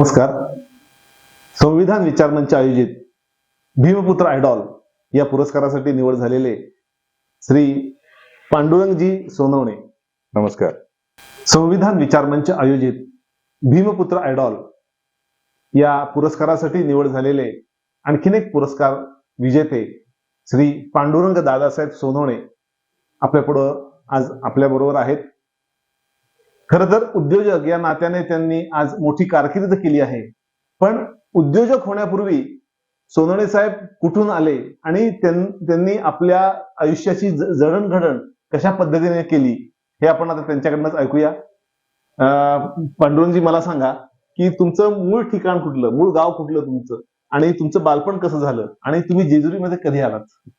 नमस्कार. संविधान विचार मंच आयोजित भीमपुत्र आयडॉल या पुरस्कारासाठी निवड झालेले श्री पांडुरंगजी सोनवणे. नमस्कार. संविधान विचार मंच आयोजित भीमपुत्र आयडॉल या पुरस्कारासाठी निवड झालेले आणखीन एक पुरस्कार विजेते श्री पांडुरंग दादासाहेब सोनवणे आपल्या पुढं आज आपल्या बरोबर आहेत. खर तर उद्योजक या नात्याने त्यांनी आज मोठी कारकीर्द केली आहे. पण उद्योजक होण्यापूर्वी सोनवणे साहेब कुठून आले आणि त्यांनी आपल्या आयुष्याची जडणघडण कशा पद्धतीने केली हे आपण आता त्यांच्याकडनंच ऐकूया. अं, पांडुरंगजी मला सांगा की तुमचं मूळ ठिकाण कुठलं? मूळ गाव कुठलं तुमचं? आणि तुमचं बालपण कसं झालं? आणि तुम्ही जेजुरीमध्ये कधी आलात?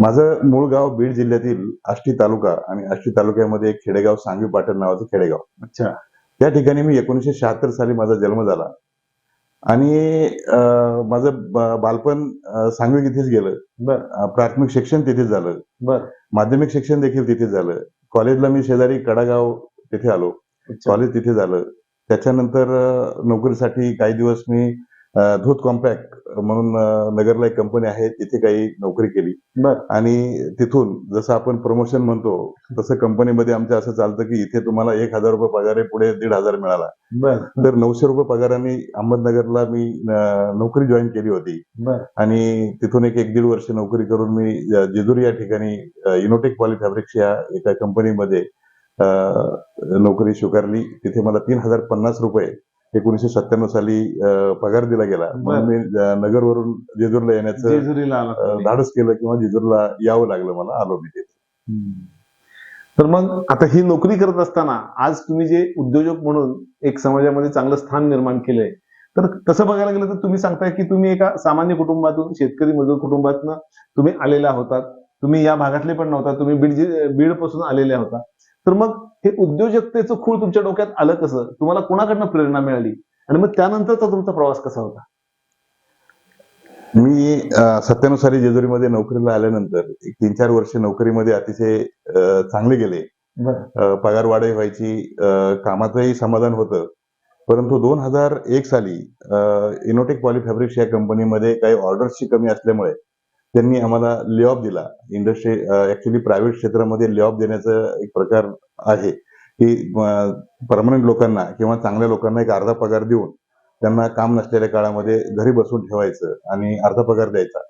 माझं मूळ गाव बीड जिल्ह्यातील आष्टी तालुका आणि आष्टी तालुक्यामध्ये एक खेडेगाव सांगवी पाटण नावाचं खेडेगाव. अच्छा. त्या ठिकाणी मी एकोणीसशे शहात्तर साली माझा जन्म झाला. आणि माझं बालपण सांगवी इथेच गेलं. प्राथमिक शिक्षण तिथेच झालं. बर. माध्यमिक शिक्षण देखील तिथेच झालं. कॉलेजला मी शेजारी कडागाव तिथे आलो. कॉलेज तिथे झालं. त्याच्यानंतर नोकरीसाठी काही दिवस मी धूत कॉम्पॅक्ट म्हणून नगरला एक कंपनी आहे तिथे काही नोकरी केली. आणि तिथून जसं आपण प्रमोशन म्हणतो तसं कंपनीमध्ये आमच्या असं चालतं की इथे तुम्हाला एक हजार रुपये पगार आहे पुढे दीड हजार मिळाला. तर नऊशे रुपये पगाराने अहमदनगरला मी नोकरी जॉईन केली होती. आणि तिथून एक एक दीड वर्ष नोकरी करून मी जेजुरी या ठिकाणी युनोटेक पॉलिफॅब्रिक्स या एका कंपनीमध्ये नोकरी स्वीकारली. तिथे मला तीन हजार पन्नास रुपये एकोणीसशे सत्त्याण्णव साली पगार दिला गेला. म्हणून मी नगरवरून जेजूरला येण्याचं. धाडस केलं किंवा जेजूरला यावं लागलं मला आलो मी तिथे. तर मग आता ही नोकरी करत असताना आज तुम्ही जे उद्योजक म्हणून एक समाजामध्ये चांगलं स्थान निर्माण केलंय तर तसं बघायला गेलं तर तुम्ही सांगताय की तुम्ही एका सामान्य कुटुंबातून शेतकरी मजूर कुटुंबातनं तुम्ही आलेला होतात. तुम्ही या भागातले पण नव्हता तुम्ही बीड बीडपासून आलेले होता. तर मग हे उद्योजकतेचं खूळ तुमच्या डोक्यात आलं कसं? तुम्हाला कोणाकडनं प्रेरणा मिळाली? आणि मग त्यानंतरचा तुमचा प्रवास कसा होता? मी साली जेजुरीमध्ये नोकरीला आल्यानंतर एक तीन चार वर्ष नोकरीमध्ये अतिशय चांगले गेले. अं, पगारवाढही व्हायची कामाचंही समाधान होतं. परंतु दोन हजार एक साली इनोटेक पॉलिफॅब्रिक्स या कंपनीमध्ये काही ऑर्डर्सची कमी असल्यामुळे त्यांनी आम्हाला ले ऑफ दिला. इंडस्ट्री ऍक्च्युली प्रायव्हेट क्षेत्रामध्ये ले ऑफ देण्याचा एक प्रकार आहे. की परमनंट लोकांना किंवा चांगल्या लोकांना एक अर्धा पगार देऊन त्यांना काम नसलेल्या काळामध्ये घरी बसून ठेवायचं आणि अर्धा पगार द्यायचा.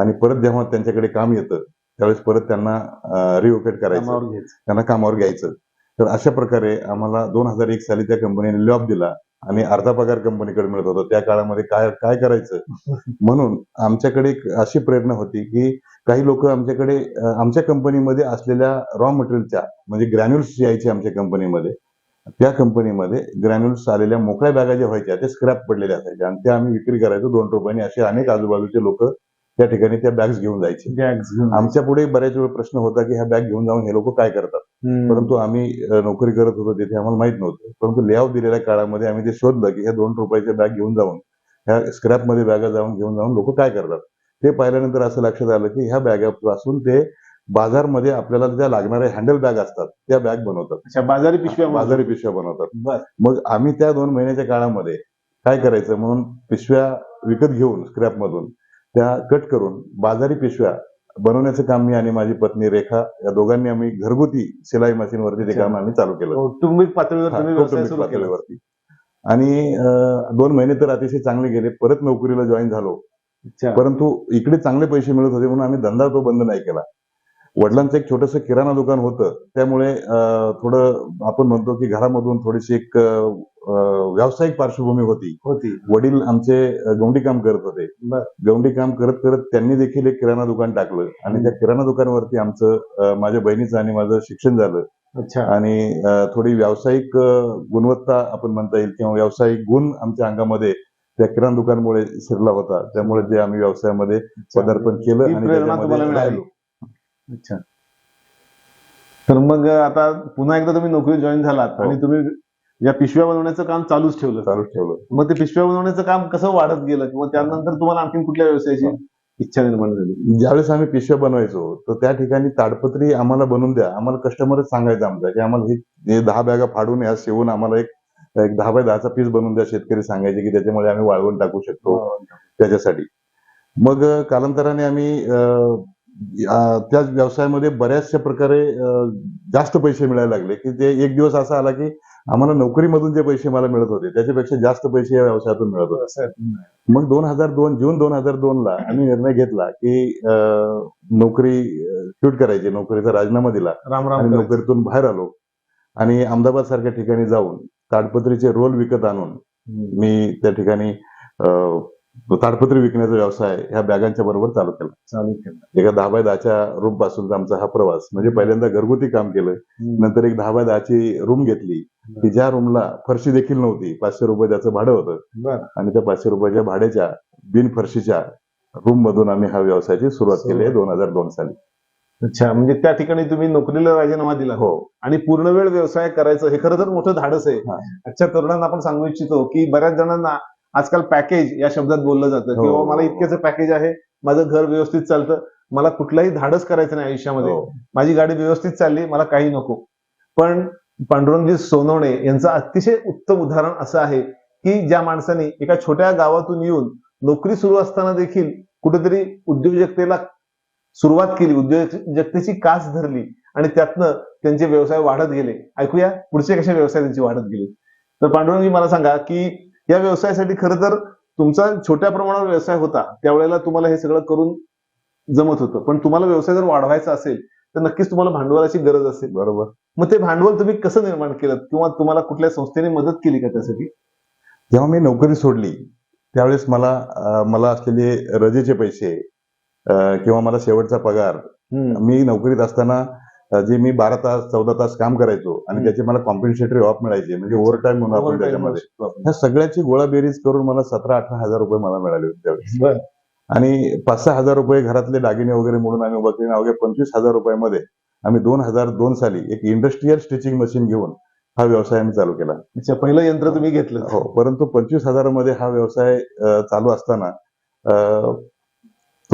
आणि परत जेव्हा त्यांच्याकडे काम येतं त्यावेळेस परत त्यांना रिओकेट करायचं. त्यांना कामावर घ्यायचं. तर अशा प्रकारे आम्हाला दोन हजार एक साली त्या कंपनीने लॉब दिला. आणि अर्धा पगार कंपनीकडे मिळत होता. त्या काळामध्ये काय काय करायचं? म्हणून आमच्याकडे एक अशी प्रेरणा होती की काही लोक आमच्याकडे आमच्या कंपनीमध्ये असलेल्या रॉ मटेरियलच्या म्हणजे ग्रॅन्युल्स यायचे आमच्या कंपनीमध्ये त्या कंपनीमध्ये ग्रॅन्युल्स आलेल्या मोकळ्या बॅगा ज्या व्हायच्या त्या स्क्रॅप पडलेल्या असायच्या. आणि त्या आम्ही विक्री करायचो दोन रुपयांनी. असे अनेक आजूबाजूचे लोक त्या ठिकाणी त्या बॅग्स घेऊन जायचे. आमच्या पुढे बऱ्याच वेळ प्रश्न होता की ह्या बॅग घेऊन जाऊन हे लोक काय करतात. परंतु आम्ही नोकरी करत होतो तिथे आम्हाला माहीत नव्हतं. परंतु लेआउट दिलेल्या काळामध्ये आम्ही ते शोधलं की ह्या दोन रुपयाच्या बॅग घेऊन जाऊन ह्या स्क्रॅपमध्ये बॅगा जाऊन घेऊन जाऊन लोक काय करतात? ते पाहिल्यानंतर असं लक्षात आलं की ह्या बॅगापासून ते बाजारमध्ये आपल्याला ज्या लागणाऱ्या हँडल बॅग असतात त्या बॅग बनवतात. बाजारी पिशव्या बाजारी पिशव्या बनवतात. मग आम्ही त्या दोन महिन्याच्या काळामध्ये काय करायचं म्हणून पिशव्या विकत घेऊन स्क्रॅप मधून त्या कट करून बाजारी पिशव्या बनवण्याचं काम मी आणि माझी पत्नी रेखा या दोघांनी आम्ही घरगुती शिलाई मशीनवरती ते काम आम्ही चालू केलं. कौटुंबिक पातळीवर हा, केला. पातळीवरती. आणि दोन महिने तर अतिशय चांगले गेले परत नोकरीला जॉईन झालो. परंतु इकडे चांगले पैसे मिळत होते म्हणून आम्ही धंदा तो बंद नाही केला. वडिलांचं एक छोटंसं किराणा दुकान होतं. त्यामुळे थोडं आपण म्हणतो की घरामधून थोडीशी एक व्यावसायिक पार्श्वभूमी होती. होती. वडील आमचे गवंडी काम करत होते. गवंडी काम करत करत त्यांनी देखील एक किराणा दुकान टाकलं. आणि त्या किराणा दुकानावरती आमचं माझ्या बहिणीचं आणि माझं शिक्षण झालं. अच्छा. आणि थोडी व्यावसायिक गुणवत्ता आपण म्हणता येईल किंवा व्यावसायिक गुण आमच्या अंगामध्ये त्या किराणा दुकानमुळे शिरला होता. त्यामुळे ते आम्ही व्यवसायामध्ये पदार्पण केलं आणि अच्छा. तर मग आता पुन्हा एकदा तुम्ही नोकरी जॉईन झालात हो. आणि तुम्ही या पिशव्या बनवण्याचं काम चालूच ठेवलं. चालूच ठेवलं. मग ते पिशव्या बनवण्याचं काम कसं वाढत गेलं? किंवा त्यानंतर तुम्हाला आणखी कुठल्या व्यवसायाची इच्छा निर्माण झाली? ज्यावेळेस आम्ही पिशव्या बनवायचो तर त्या ठिकाणी ताडपत्री आम्हाला बनवून द्या. आम्हाला कस्टमरच सांगायचं आमचा की आम्हाला हे- हे दहा बॅगा फाडून या शिवून आम्हाला एक एक दहा बाय दहाचा पीस बनवून द्या. शेतकरी सांगायचे की त्याच्यामुळे आम्ही वाळवून टाकू शकतो त्याच्यासाठी. मग कालांतराने आम्ही अ, या- त्या व्यवसायामध्ये बऱ्याचशा प्रकारे जास्त पैसे मिळायला लागले की ते एक दिवस असा आला की आम्हाला नोकरीमधून जे पैसे मला मिळत होते त्याच्यापेक्षा जास्त पैसे या व्यवसायातून मिळत होते. मग दोन हजार दोन जून दोन हजार दोन ला आम्ही निर्णय घेतला की नोकरी क्यूट करायची नोकरीचा राजीनामा दिला आणि. नोकरीतून बाहेर आलो आणि अहमदाबाद सारख्या ठिकाणी जाऊन ताडपत्रीचे रोल विकत आणून. मी त्या ठिकाणी ताडपत्री विकण्याचा व्यवसाय ह्या बॅगांच्या बरोबर चालू केला. चालू केलं. एका दहा बाय दहाच्या रूम पासूनचा आमचा हा प्रवास. म्हणजे पहिल्यांदा घरगुती काम केलं. नंतर एक दहा बाय दहाची रूम घेतली की ज्या रूमला फरशी देखील नव्हती पाचशे रुपये त्याचं भाडं होतं. आणि त्या पाचशे रुपयाच्या भाड्याच्या बिन फरशीच्या रूम मधून आम्ही हा व्यवसायाची सुरुवात केली आहे दोन हजार दोन साली. अच्छा म्हणजे त्या ठिकाणी तुम्ही नोकरीला राजीनामा दिला. हो. आणि पूर्ण वेळ व्यवसाय करायचं हे खरं तर मोठं धाडस आहे. आजच्या तरुणांना आपण सांगू इच्छितो की बऱ्याच जणांना आजकाल पॅकेज या शब्दात बोललं जातं. हो. किंवा मला इतकेच पॅकेज आहे माझं घर व्यवस्थित चालतं मला कुठलाही धाडस करायचं नाही आयुष्यामध्ये. हो. माझी गाडी व्यवस्थित चालली मला काही नको. पण पांडुरंगजी सोनवणे यांचं अतिशय उत्तम उदाहरण असं आहे की ज्या माणसाने एका छोट्या गावातून येऊन नोकरी सुरू असताना देखील कुठेतरी उद्योजकतेला सुरुवात केली उद्योजकतेची कास धरली आणि त्यातनं त्यांचे व्यवसाय वाढत गेले. ऐकूया पुढचे कसे व्यवसाय त्यांचे वाढत गेले. तर पांडुरंगजी मला सांगा की या व्यवसायासाठी खरं तर तुमचा छोट्या प्रमाणावर व्यवसाय होता त्यावेळेला तुम्हाला हे सगळं करून जमत होतं. पण तुम्हाला व्यवसाय जर वाढवायचा असेल तर नक्कीच तुम्हाला भांडवलाची गरज असेल. बरोबर? मग ते भांडवल तुम्ही कसं निर्माण केलं? किंवा तुम्हाला कुठल्या संस्थेने मदत केली का त्यासाठी? जेव्हा मी नोकरी सोडली त्यावेळेस मला मला असलेले रजेचे पैसे किंवा मला शेवटचा पगार. मी नोकरीत असताना जे मी बारा तास चौदा तास काम करायचो आणि. त्याचे मला कॉम्पेन्सेटरी ऑफ मिळायचे म्हणजे ओव्हर टाईम म्हणून आपण त्याच्यामध्ये. ह्या सगळ्याची गोळाबेरीज करून मला सतरा अठरा हजार रुपये मला मिळाले होते त्यावेळेस. आणि पाच सहा हजार रुपये घरातले दागिने वगैरे म्हणून आम्ही उभा केले अवघ्या पंचवीस हजार रुपयामध्ये आम्ही दोन हजार दोन साली एक इंडस्ट्रीयल स्टिचिंग मशीन घेऊन हा व्यवसाय आम्ही चालू केला पहिलं यंत्र तुम्ही घेतलं हो परंतु पंचवीस हजारामध्ये हा व्यवसाय चालू असताना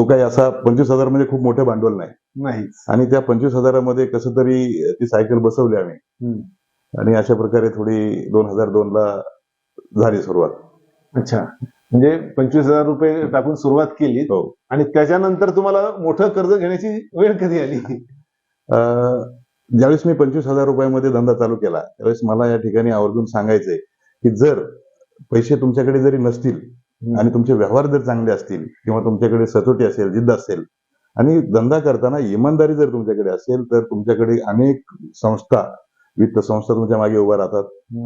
तो काही असा पंचवीस हजार म्हणजे खूप मोठं भांडवल नाही. नाही. आणि त्या पंचवीस हजारामध्ये कसं तरी ती सायकल बसवली आम्ही. आणि अशा प्रकारे थोडी दोन हजार दोन ला झाली सुरुवात. अच्छा. म्हणजे पंचवीस हजार रुपये टाकून सुरुवात केली. हो. आणि त्याच्यानंतर तुम्हाला मोठं कर्ज घेण्याची वेळ कधी आली? ज्यावेळेस मी पंचवीस हजार रुपयामध्ये धंदा चालू केला त्यावेळेस मला या ठिकाणी आवर्जून सांगायचंय की जर पैसे तुमच्याकडे जरी नसतील आणि तुमचे व्यवहार जर चांगले असतील किंवा तुमच्याकडे सचोटी असेल जिद्द असेल आणि धंदा करताना इमानदारी जर तुमच्याकडे असेल तर तुमच्याकडे अनेक संस्था वित्त संस्था तुमच्या मागे उभा राहतात.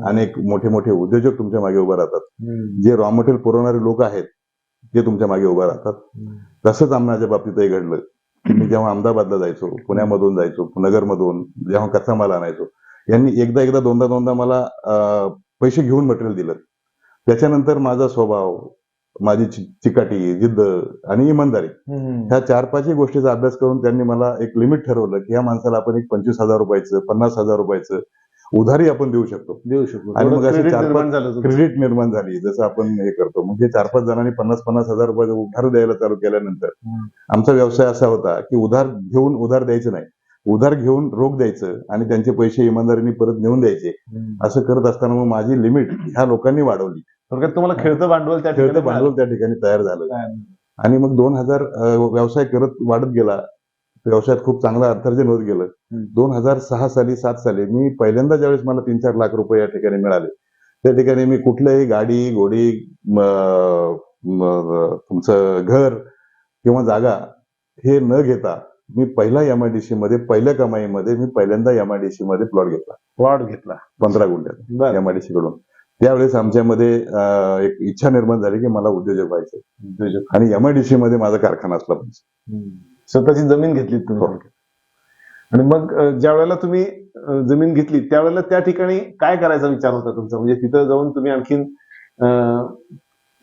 अनेक मोठे मोठे उद्योजक तुमच्या मागे उभा राहतात. जे रॉ मटेरियल पुरवणारे लोक आहेत ते तुमच्या मागे उभा राहतात. तसंच माझ्या बाबतीतही घडलं की मी जेव्हा अहमदाबादला जायचो पुण्यामधून जायचो नगरमधून जेव्हा कच्चा माल आणायचो यांनी एकदा एकदा दोनदा दोनदा मला पैसे घेऊन मटेरियल दिलं त्याच्यानंतर माझा स्वभाव माझी चिकाटी जिद्द आणि इमानदारी. ह्या चार पाचही गोष्टीचा अभ्यास करून त्यांनी मला एक लिमिट ठरवलं की या माणसाला आपण एक पंचवीस हजार रुपयाचं पन्नास हजार रुपयाचं उधारी आपण देऊ शकतो देऊ शकतो आणि मग असे झालं तुमचं. क्रेडिट निर्माण झाली जसं आपण हे करतो म्हणजे चार पाच जणांनी पन्नास पन्नास हजार रुपयाचं उधार द्यायला चालू केल्यानंतर. आमचा व्यवसाय असा होता की उधार घेऊन उधार द्यायचं नाही उधार घेऊन रोख द्यायचं आणि त्यांचे पैसे इमानदारीने परत नेऊन द्यायचे. असं करत असताना मग माझी लिमिट ह्या लोकांनी वाढवली थोडक्यात तुम्हाला खेळतं भांडवल त्या खेळतं ठिकाणी भांडवल त्या ठिकाणी तयार झालं. आणि मग दोन हजार व्यवसाय करत वाढत गेला. व्यवसायात खूप चांगला अर्थार्जन होत गेलं. दोन हजार सहा साली सात साली मी पहिल्यांदा ज्यावेळेस मला तीन चार लाख रुपये या ठिकाणी मिळाले त्या ठिकाणी मी कुठल्याही गाडी घोडी तुमचं घर किंवा जागा हे न घेता मी पहिला एमआयडीसी मध्ये पहिल्या कमाईमध्ये मी पहिल्यांदा एमआयडीसी मध्ये प्लॉट घेतला. प्लॉट घेतला. पंधरा गुंठ्यात बरं. एमआयडीसी कडून. त्यावेळेस आमच्यामध्ये एक इच्छा निर्माण झाली की मला उद्योजक व्हायचं उद्योजक. आणि एमआयडीसी मध्ये माझा कारखाना असला पाहिजे. स्वतःची जमीन घेतली तुम्ही हो. आणि मग ज्या वेळेला तुम्ही जमीन घेतली त्यावेळेला त्या ठिकाणी काय करायचा विचार होता तुमचा म्हणजे तिथं जाऊन तुम्ही आणखीन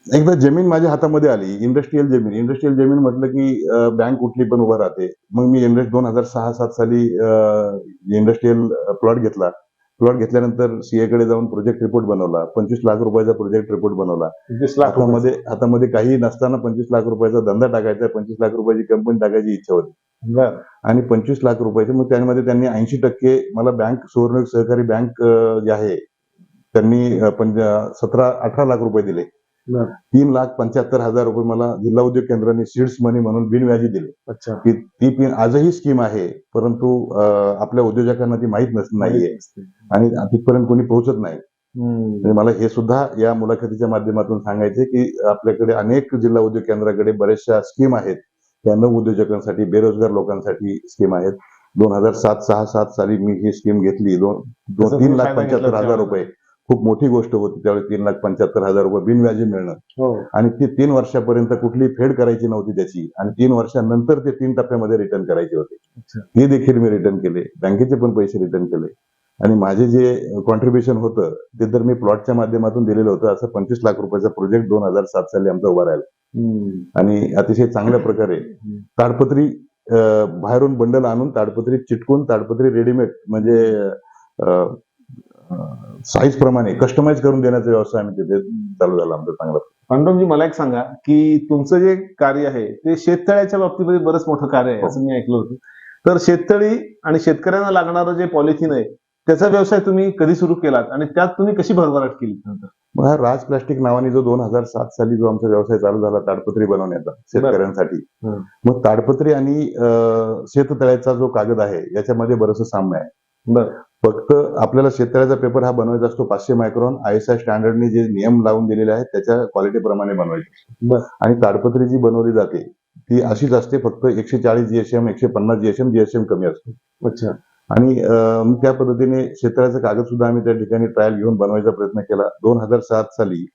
एकदा जमीन माझ्या हातामध्ये आली इंडस्ट्रीयल जमीन इंडस्ट्रीयल जमीन म्हटलं की बँक कुठली पण उभं राहते मग मी इंडस्ट दोन हजार सहा सात साली इंडस्ट्रीयल प्लॉट घेतला प्लॉट घेतल्यानंतर सीए कडे जाऊन प्रोजेक्ट रिपोर्ट बनवला पंचवीस लाख रुपयाचा प्रोजेक्ट रिपोर्ट बनवला वीस लाख. हातामध्ये हातामध्ये काही नसताना पंचवीस लाख रुपयाचा धंदा टाकायचा पंचवीस लाख रुपयाची कंपनी टाकायची इच्छा होती. आणि पंचवीस लाख रुपयाचे मग त्यामध्ये त्यांनी ऐंशी टक्के मला बँक सुवर्ण सहकारी बँक जी आहे त्यांनी सतरा अठरा लाख रुपये दिले. तीन लाख पंच्याहत्तर हजार रुपये मला जिल्हा उद्योग केंद्राने सीड्स मनी म्हणून बिनव्याजी दिले. अच्छा. ती पिन आजही स्कीम आहे परंतु आपल्या उद्योजकांना ती माहीत नस नाहीये. आणि तिथपर्यंत कोणी पोहोचत नाही. मला हे सुद्धा या मुलाखतीच्या माध्यमातून सांगायचे की आपल्याकडे अनेक जिल्हा उद्योग केंद्राकडे बऱ्याचशा स्कीम आहेत. त्या नव उद्योजकांसाठी बेरोजगार लोकांसाठी स्कीम आहेत. दोन हजार सात सहा सात साली मी ही स्कीम घेतली. दोन तीन लाख पंच्याहत्तर हजार. रुपये. खूप मोठी गोष्ट होती. त्यावेळी तीन लाख पंच्याहत्तर हजार रुपये बिनव्याजी मिळणं. हो. आणि ती तीन वर्षापर्यंत कुठलीही फेड करायची नव्हती त्याची. आणि तीन वर्षानंतर ते तीन टप्प्यामध्ये रिटर्न करायचे होते. ते देखील मी रिटर्न केले. बँकेचे पण पैसे रिटर्न केले. आणि माझे जे कॉन्ट्रीब्युशन होतं ते तर मी प्लॉटच्या माध्यमातून दिलेलं होतं. असं पंचवीस लाख रुपयाचा प्रोजेक्ट दोन हजार सात साली आमचा उभा राहिला. आणि अतिशय चांगल्या प्रकारे ताडपत्री बाहेरून बंडल आणून ताडपत्री चिटकून ताडपत्री रेडीमेड म्हणजे साईज प्रमाणे कस्टमाइज करून देण्याचा व्यवसाय आम्ही तिथे चालू झाला आमचा चांगला. पांडुरंगजी मला एक सांगा की तुमचं जे कार्य आहे ते शेततळ्याच्या बाबतीमध्ये बरंच मोठं कार्य आहे हो. असं मी ऐकलं होतं. तर शेततळी आणि शेतकऱ्यांना लागणारं जे पॉलिथिन आहे त्याचा व्यवसाय तुम्ही कधी सुरू केलात आणि त्यात तुम्ही कशी भरभराट केली नंतर मग हा राज प्लास्टिक नावाने जो दोन हजार सात साली जो आमचा व्यवसाय चालू झाला ताडपत्री बनवण्याचा शेतकऱ्यांसाठी. मग ताडपत्री आणि शेततळ्याचा जो कागद आहे याच्यामध्ये बरंचसं साम्य आहे. बरं. फक्त आपल्याला शेततळ्याचा पेपर हा बनवायचा असतो पाचशे मायक्रॉन. आय एस आय स्टँडर्डने जे नियम लावून दिलेले आहेत त्याच्या क्वालिटीप्रमाणे बनवायचे. आणि ताडपत्री जी बनवली जाते ती अशीच असते फक्त एकशे चाळीस जीएसएम एकशे पन्नास जीएसएम जीएसएम कमी असतो. अच्छा. आणि त्या पद्धतीने शेततळ्याचा कागद सुद्धा आम्ही त्या ठिकाणी ट्रायल घेऊन बनवायचा प्रयत्न केला. दोन हजार सात साली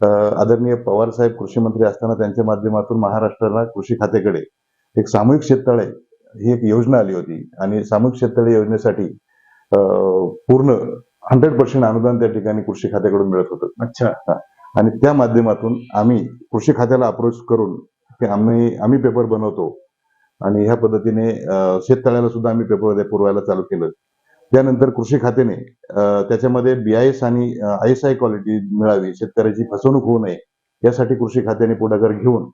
आदरणीय पवार साहेब कृषी मंत्री असताना त्यांच्या माध्यमातून महाराष्ट्राला कृषी खात्याकडे एक सामूहिक शेततळे ही एक योजना आली होती. आणि सामूहिक शेततळे योजनेसाठी पूर्ण हंड्रेड पर्सेंट अनुदान त्या ठिकाणी कृषी खात्याकडून मिळत होतं. अच्छा. आणि त्या माध्यमातून आम्ही कृषी खात्याला अप्रोच करून की आम्ही आम्ही पेपर बनवतो. आणि ह्या पद्धतीने शेततळ्याला सुद्धा आम्ही पेपर पुरवायला चालू केलं. त्यानंतर कृषी खात्याने त्याच्यामध्ये बीआयएस आणि आय एस आय क्वालिटी मिळावी शेतकऱ्याची फसवणूक होऊ नये यासाठी कृषी खात्याने पुढाकार घेऊन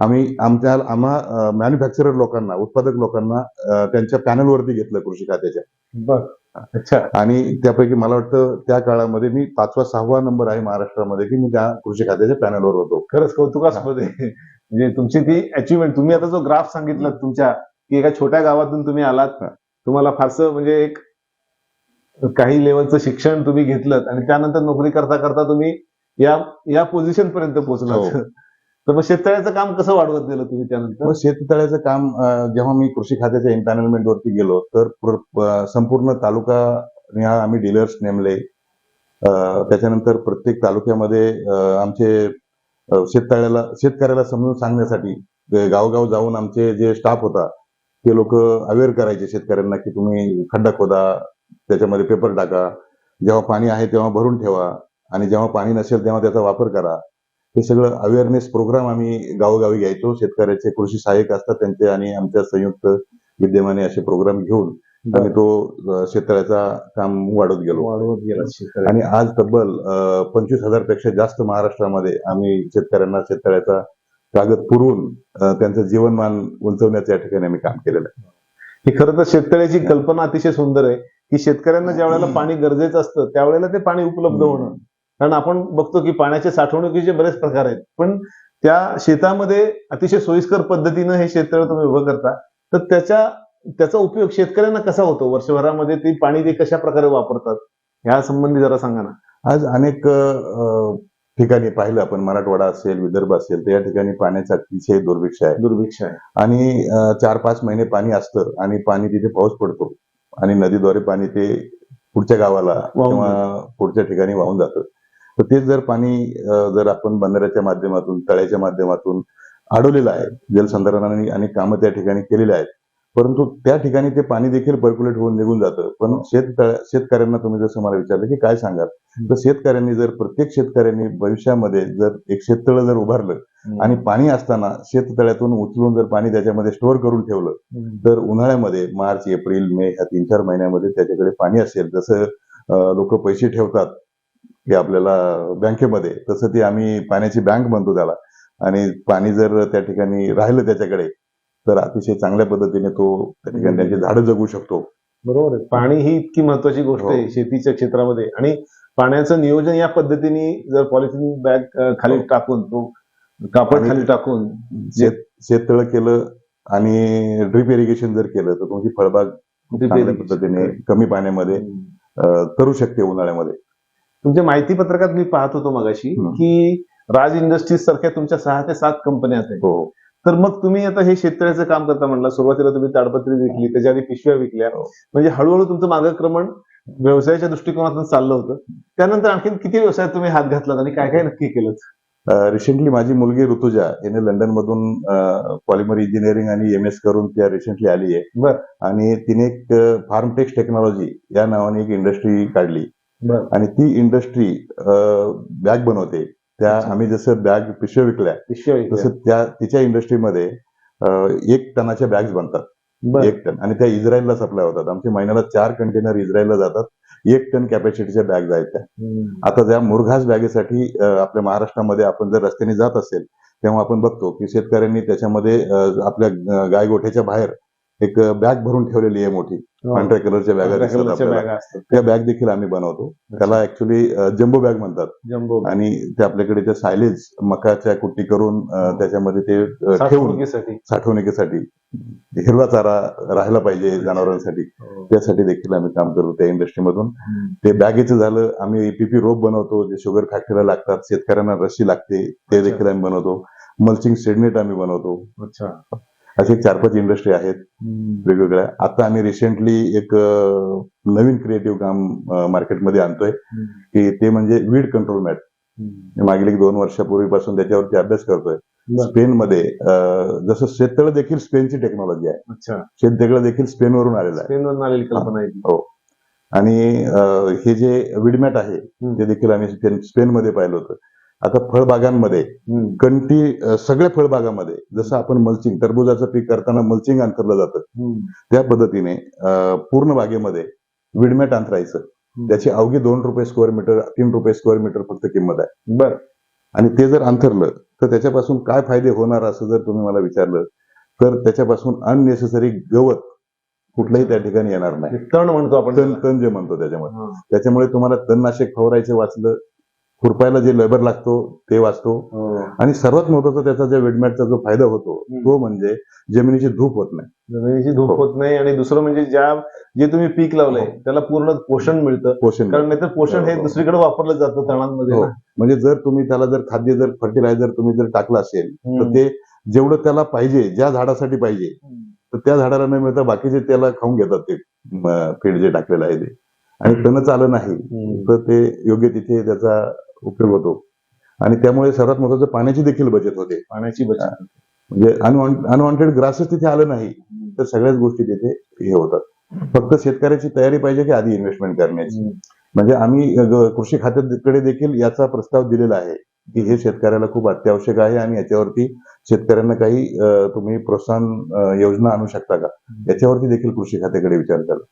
आम्ही आमच्या आम्हा मॅन्युफॅक्चरर लोकांना उत्पादक लोकांना त्यांच्या पॅनलवरती घेतलं कृषी खात्याच्या. बर. अच्छा. आणि त्यापैकी मला वाटतं त्या काळामध्ये मी पाचवा सहावा नंबर आहे महाराष्ट्रामध्ये की मी त्या कृषी खात्याच्या पॅनलवर होतो. खरंच कौतुकास्पद आहे. म्हणजे तुमची ती अचिव्हमेंट तुम्ही आता जो ग्राफ सांगितला तुमच्या की एका छोट्या गावातून तुम्ही आलात तुम्हाला फारसं म्हणजे एक काही लेवलचं शिक्षण तुम्ही घेतलं आणि त्यानंतर नोकरी करता करता तुम्ही या या पोझिशन पर्यंत पोहोचलात. हो. तर मग शेततळ्याचं काम कसं वाढवत गेलं तुम्ही त्यानंतर? शेततळ्याचं काम जेव्हा मी कृषी खात्याच्या एम्पॅनलमेंट वरती गेलो तर संपूर्ण तालुका निहाळ आम्ही डीलर्स नेमले. त्याच्यानंतर प्रत्येक तालुक्यामध्ये आमचे शेततळ्याला शेतकऱ्याला समजून सांगण्यासाठी गावगाव जाऊन आमचे जे स्टाफ होता ते लोक अवेअर करायचे शेतकऱ्यांना की तुम्ही खड्डा खोदा त्याच्यामध्ये पेपर टाका. जेव्हा पाणी आहे तेव्हा भरून ठेवा. आणि जेव्हा पाणी नसेल तेव्हा त्याचा वापर करा. हे सगळं अवेअरनेस प्रोग्राम आम्ही गावोगावी घ्यायचो. शेतकऱ्याचे कृषी सहाय्यक असतात त्यांचे आणि आमच्या संयुक्त विद्यमाने असे प्रोग्राम घेऊन आम्ही तो अं, शेततळ्याचा काम वाढवत गेलो. वाढवत गेला आणि आज तब्बल पंचवीस हजारपेक्षा जास्त महाराष्ट्रामध्ये आम्ही शेतकऱ्यांना शेततळ्याचा कागद पुरवून त्यांचं जीवनमान उंचवण्याचं या ठिकाणी आम्ही काम केलेलं आहे. ही खरं तर शेतकऱ्याची कल्पना अतिशय सुंदर आहे की शेतकऱ्यांना ज्या वेळेला पाणी गरजेचं असतं त्यावेळेला ते पाणी उपलब्ध होणं. कारण आपण बघतो की पाण्याच्या साठवणुकीचे बरेच प्रकार आहेत पण त्या शेतामध्ये अतिशय सोयीस्कर पद्धतीनं हे शेततळ तुम्ही उभं करता तर त्याच्या त्याचा उपयोग शेतकऱ्यांना कसा होतो? वर्षभरामध्ये ते पाणी ते कशा प्रकारे वापरतात? ह्या संबंधी जरा सांगा ना. आज अनेक ठिकाणी पाहिलं आपण मराठवाडा असेल विदर्भ असेल तर या ठिकाणी पाण्याचा अतिशय दुर्भिक्ष आहे. दुर्भिक्ष आहे. आणि चार पाच महिने पाणी असतं आणि पाणी तिथे पाऊस पडतो आणि नदीद्वारे पाणी ते पुढच्या गावाला किंवा पुढच्या ठिकाणी वाहून जातं. तर तेच जर पाणी जर आपण बंधाऱ्याच्या माध्यमातून तळ्याच्या माध्यमातून अडवलेलं आहे जलसंधारणाने आणि कामं त्या ठिकाणी केलेली आहेत. परंतु त्या ठिकाणी ते पाणी देखील पर्क्युलेट होऊन निघून जातं. पण शेत शेतकऱ्यांना तुम्ही जसं मला विचारलं की काय सांगाल? तर शेतकऱ्यांनी जर प्रत्येक शेतकऱ्यांनी भविष्यामध्ये जर एक शेततळ जर उभारलं आणि पाणी असताना शेततळ्यातून उचलून जर पाणी त्याच्यामध्ये स्टोअर करून ठेवलं तर उन्हाळ्यामध्ये मार्च एप्रिल मे ह्या तीन चार महिन्यामध्ये त्याच्याकडे पाणी असेल. जसं लोक पैसे ठेवतात की आपल्याला बँकेमध्ये तसं ती आम्ही पाण्याची बँक म्हणतो त्याला. आणि पाणी जर त्या ठिकाणी राहिलं त्याच्याकडे तर अतिशय चांगल्या पद्धतीने तो त्या ठिकाणी त्यांची झाडं जगू शकतो. बरोबर आहे. पाणी ही इतकी महत्वाची गोष्ट हो. आहे शेतीच्या क्षेत्रामध्ये. आणि पाण्याचं नियोजन या पद्धतीने जर पॉलिथिन बॅग खाली हो. टाकून तो कापड खाली टाकून शेत शेततळ केलं आणि ड्रिप इरिगेशन जर केलं तर तुमची फळबाग. पद्धतीने कमी पाण्यामध्ये करू शकते उन्हाळ्यामध्ये. तुमच्या माहिती पत्रकात मी पाहत होतो मगाशी. की राज इंडस्ट्रीज सारख्या तुमच्या सहा ते सात कंपन्या आहेत. हो. तर मग तुम्ही आता हे शेतकऱ्याचं काम करता म्हणला सुरुवातीला तुम्ही ताडपत्री विकली त्याच्या आधी पिशव्या विकल्या. हो. म्हणजे हळूहळू तुमचं मार्गक्रमण व्यवसायाच्या दृष्टिकोनातून चाललं होतं. त्यानंतर आणखीन किती व्यवसायात तुम्ही हात घातलात आणि काय काय नक्की केलं रिसेंटली माझी मुलगी ऋतुजा हिने लंडन मधून पॉलिमर इंजिनिअरिंग आणि एम एस करून त्या रिसेंटली आली आहे बर. आणि तिने एक फार्मटेक्स टेक्नॉलॉजी या नावाने एक इंडस्ट्री काढली. आणि ती इंडस्ट्री बॅग बनवते त्या. आम्ही जसं बॅग पिशव्या विकल्या. तसं त्या तिच्या इंडस्ट्रीमध्ये एक टनाच्या बॅग्स बनतात. एक टन आणि त्या इस्रायलला सप्लाय होतात आमच्या महिन्याला चार कंटेनर इस्रायलला जातात एक टन कॅपॅसिटीच्या बॅग आहेत त्या. आता त्या मुरघास बॅगेसाठी आपल्या महाराष्ट्रामध्ये आपण जर रस्त्याने जात असेल तेव्हा आपण बघतो की शेतकऱ्यांनी त्याच्यामध्ये आपल्या अं, गायगोठ्याच्या बाहेर एक बॅग भरून ठेवलेली आहे मोठी. हो. पांढऱ्या कलरच्या बॅगा दिसतात त्या बॅग देखील आम्ही बनवतो. त्याला ऍक्च्युली जम्बो बॅग म्हणतात. जम्बो आणि ते आपल्याकडे त्या सायलेज मकाच्या कुट्टी करून हो. त्याच्यामध्ये ते ठेवून साठवणुकीसाठी. हिरवा चारा राहायला पाहिजे जनावरांसाठी. हो. त्यासाठी देखील आम्ही काम करतो त्या इंडस्ट्रीमधून. ते बॅगेचं झालं आम्ही पीपी रोप बनवतो जे शुगर फॅक्टरीला लागतात शेतकऱ्यांना रशी लागते ते. देखील आम्ही बनवतो. मल्चिंग शेडनेट आम्ही बनवतो. अच्छा. असे चार पाच इंडस्ट्री आहेत. वेगवेगळ्या. आता आम्ही रिसेंटली एक नवीन क्रिएटिव्ह काम मार्केटमध्ये आणतोय. की ते म्हणजे वीड कंट्रोल मॅट मागील एक दोन वर्षापूर्वीपासून त्याच्यावरती अभ्यास करतोय. स्पेनमध्ये जसं शेततळ देखील स्पेनची टेक्नॉलॉजी आहे. शेततळ देखील स्पेनवरून आलेलं आहे. स्पेनवरून आलेली कल्पना आहे ती. आणि हे जे विडमॅट आहे. ते देखील आम्ही स्पेन- स्पेनमध्ये पाहिलं होतं. आता फळबागांमध्ये. कंटी सगळ्या फळबागामध्ये जसं आपण मल्चिंग टरबुजाचं पीक करताना मल्चिंग अंतरलं जातं. त्या पद्धतीने पूर्ण बागेमध्ये विडमॅट अंतरायचं. त्याची अवघी दोन रुपये स्क्वेअर मीटर तीन रुपये स्क्वेअर मीटर फक्त किंमत आहे. बर. आणि ते जर अंतरलं तर त्याच्यापासून काय फायदे होणार असं जर तुम्ही मला विचारलं तर त्याच्यापासून अननेसेसरी गवत कुठलंही त्या ठिकाणी येणार नाही. तण म्हणतो आपण तण तण जे म्हणतो त्याच्यामध्ये. त्याच्यामुळे तुम्हाला तणनाशक फवारायचं वाचलं खुरपायला जे लेबर लागतो ते वाचतो हो. आणि सर्वात महत्त्वाचा त्याचा जो विडमॅटचा जो फायदा होतो. तो म्हणजे जमिनीची धूप होत नाही जमिनीची धूप हो. होत नाही आणि दुसरं म्हणजे ज्या जे तुम्ही पीक लावलंय हो. त्याला पूर्ण पोषण मिळतं पोषण कारण नाहीतर पोषण हे. दुसरीकडे वापरलं जातं तणांमध्ये. म्हणजे जर तुम्ही त्याला जर खाद्य जर फर्टिलायझर तुम्ही जर टाकलं असेल तर. ते जेवढं त्याला पाहिजे ज्या झाडासाठी पाहिजे तर त्या झाडाला न मिळता बाकीचे त्याला खाऊन घेतात ते फीड जे टाकलेलं आहे ते आणि तणच आलं नाही. तर ते योग्य तिथे त्याचा उपयोग होतो. आणि त्यामुळे सर्वात महत्वाचं पाण्याची देखील बचत होते. पाण्याची बचत म्हणजे अनवॉन्टेड ग्रासेस तिथे आलं नाही तर सगळ्याच गोष्टी तिथे हे होतात. फक्त शेतकऱ्याची तयारी पाहिजे की आधी इन्व्हेस्टमेंट करण्याची. म्हणजे आम्ही कृषी खात्याकडे देखील याचा प्रस्ताव दिलेला आहे की हे शेतकऱ्याला खूप अत्यावश्यक आहे आणि याच्यावरती शेतकऱ्यांना काही तुम्ही प्रोत्साहन योजना आणू शकता का? याच्यावरती देखील कृषी खात्याकडे विचार करा.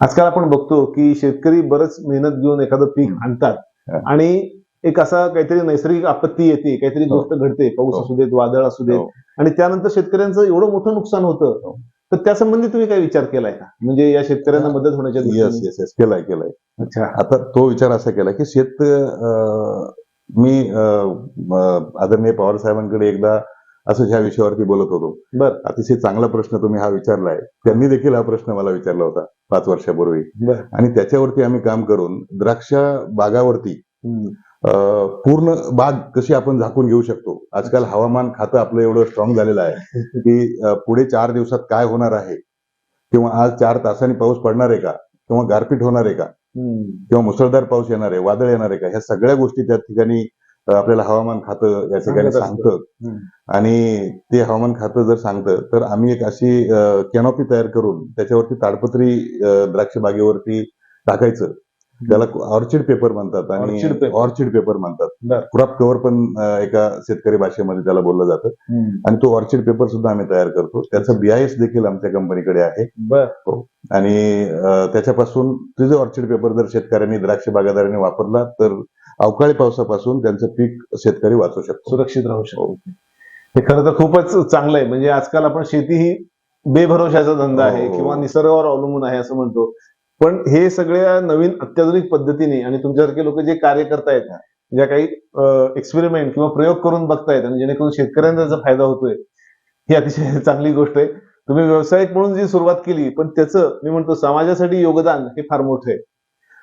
आजकाल आपण बघतो की शेतकरी बरंच मेहनत घेऊन एखादं पीक. आणतात. आणि एक असा काहीतरी नैसर्गिक आपत्ती येते काहीतरी हो. गोष्ट घडते पाऊस हो. असू देत वादळ असू देत हो. आणि त्यानंतर शेतकऱ्यांचं एवढं मोठं नुकसान होतं. तर त्यासंबंधी तुम्ही काय विचार केलाय का म्हणजे या शेतकऱ्यांना. मदत होण्याच्या येस? येस येस केलाय केलाय अच्छा आता तो विचार असा केला की शेत म, आदरणीय पवार साहेबांकडे एकदा असं ह्या विषयावरती बोलत होतो. बर. अतिशय चांगला प्रश्न तुम्ही हा विचारलाय. त्यांनी देखील हा प्रश्न मला विचारला होता पाच वर्षापूर्वी. बर. आणि त्याच्यावरती आम्ही काम करून द्राक्ष बागावरती पूर्ण बाग कशी आपण झाकून घेऊ शकतो? आजकाल हवामान खातं आपलं एवढं स्ट्रॉंग झालेलं आहे की पुढे चार दिवसात काय होणार आहे? किंवा आज चार तासांनी पाऊस पडणार आहे का? किंवा गारपीट होणार आहे का. किंवा मुसळधार पाऊस येणार आहे वादळ येणार आहे का? ह्या सगळ्या गोष्टी त्या ठिकाणी आपल्याला हवामान खातं या ठिकाणी सांगत. आणि ते हवामान खातं जर सांगतं तर आम्ही एक अशी कॅनॉपी तयार करून त्याच्यावरती ताडपत्री द्राक्ष बागेवरती टाकायचं. त्याला ऑर्चिड पेपर म्हणतात आणि. ऑर्चिड पेपर म्हणतात. क्रॉप कव्हर पण एका शेतकरी भाषेमध्ये त्याला बोललं जातं. आणि तो ऑर्चिड पेपर सुद्धा आम्ही तयार करतो. त्याचं बीआयएस देखील आमच्या कंपनीकडे आहे. बर. आणि त्याच्यापासून ते जे ऑर्चिड पेपर जर शेतकऱ्यांनी द्राक्ष बागायतदारांनी वापरला तर अवकाळी पावसापासून त्यांचं पीक शेतकरी वाचू शकतो. सुरक्षित राहू शकतो. हे. खरं तर खूपच चांगलं आहे. म्हणजे आजकाल आपण शेती ही बेभरोशाचा धंदा आहे हो. किंवा निसर्गावर अवलंबून आहे असं म्हणतो. पण हे सगळ्या नवीन अत्याधुनिक पद्धतीने आणि तुमच्यासारखे लोक जे कार्य करतायत ज्या काही एक्सपेरिमेंट किंवा प्रयोग करून बघतायत आणि जेणेकरून शेतकऱ्यांना त्याचा फायदा होतोय ही अतिशय चांगली गोष्ट आहे. तुम्ही व्यावसायिक म्हणून जी सुरुवात केली पण त्याचं मी म्हणतो समाजासाठी योगदान हे फार मोठं आहे.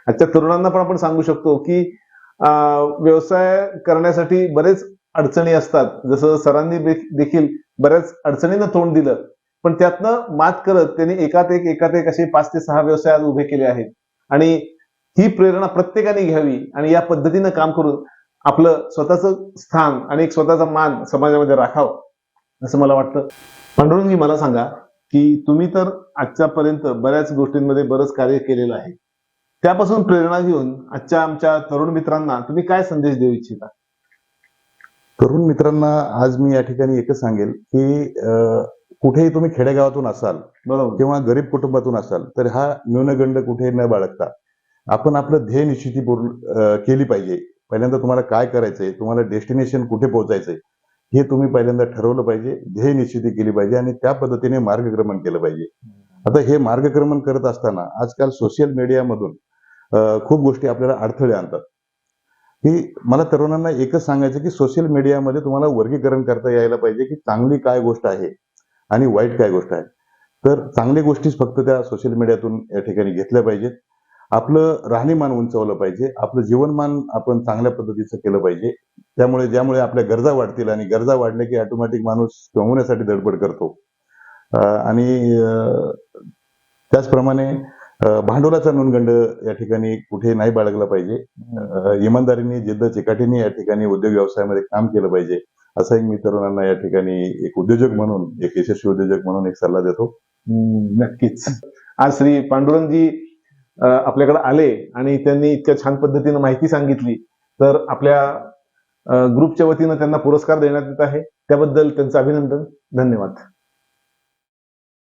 आजच्या तरुणांना पण आपण सांगू शकतो की व्यवसाय करण्यासाठी बरेच अडचणी असतात. जसं सरांनी देखील बऱ्याच अडचणींना तोंड दिलं. पण त्यातनं मात करत त्यांनी एकात एक एकात एक असे पाच ते सहा व्यवसाय आज उभे केले आहेत. आणि ही प्रेरणा प्रत्येकाने घ्यावी आणि या पद्धतीनं काम करून आपलं स्वतःचं स्थान आणि एक स्वतःचा मान समाजामध्ये राखावं असं मला वाटतं. पांडुरंगी मला सांगा की तुम्ही तर आजच्यापर्यंत बऱ्याच गोष्टींमध्ये बरंच कार्य केलेलं आहे. त्यापासून प्रेरणा घेऊन आजच्या आमच्या तरुण मित्रांना तुम्ही काय संदेश देऊ इच्छिता? तरुण मित्रांना आज मी या ठिकाणी एकच सांगेल की कुठेही तुम्ही खेडेगावातून असाल बरोबर. किंवा गरीब कुटुंबातून असाल तर हा न्यूनगंड कुठे न बाळगता आपण आपलं ध्येय निश्चिती पूर्ण केली पाहिजे. पहिल्यांदा तुम्हाला काय करायचंय तुम्हाला डेस्टिनेशन कुठे पोहोचायचंय हे तुम्ही पहिल्यांदा ठरवलं पाहिजे ध्येय निश्चिती केली पाहिजे आणि त्या पद्धतीने मार्गक्रमण केलं पाहिजे. आता हे मार्गक्रमण करत असताना आजकाल सोशल मीडियामधून खूप गोष्टी आपल्याला अडथळे आणतात. की मला तरुणांना एकच सांगायचं की सोशल मीडियामध्ये तुम्हाला वर्गीकरण करता यायला पाहिजे की चांगली काय गोष्ट आहे आणि वाईट काय गोष्ट आहे. तर चांगल्या गोष्टीच फक्त त्या सोशल मीडियातून या ठिकाणी घेतल्या पाहिजेत. आपलं राहणीमान उंचावलं पाहिजे. आपलं जीवनमान आपण चांगल्या पद्धतीचं केलं पाहिजे. त्यामुळे ज्यामुळे आपल्या गरजा वाढतील आणि गरजा वाढल्या की ऑटोमॅटिक माणूस कमवण्यासाठी धडपड करतो. आणि त्याचप्रमाणे भांडवलाचा नुनगंड या ठिकाणी कुठे नाही बाळगला पाहिजे. इमानदारीने जिद्द चिकाटीने या ठिकाणी उद्योग व्यवसायामध्ये काम केलं पाहिजे असाही मी तरुणांना या ठिकाणी एक उद्योजक म्हणून एक यशस्वी उद्योजक म्हणून एक सल्ला देतो. नक्कीच. आज श्री पांडुरंगजी आपल्याकडे आले आणि त्यांनी इतक्या छान पद्धतीनं माहिती सांगितली तर आपल्या ग्रुपच्या वतीनं त्यांना पुरस्कार देण्यात येत आहे. त्याबद्दल त्यांचं अभिनंदन. धन्यवाद.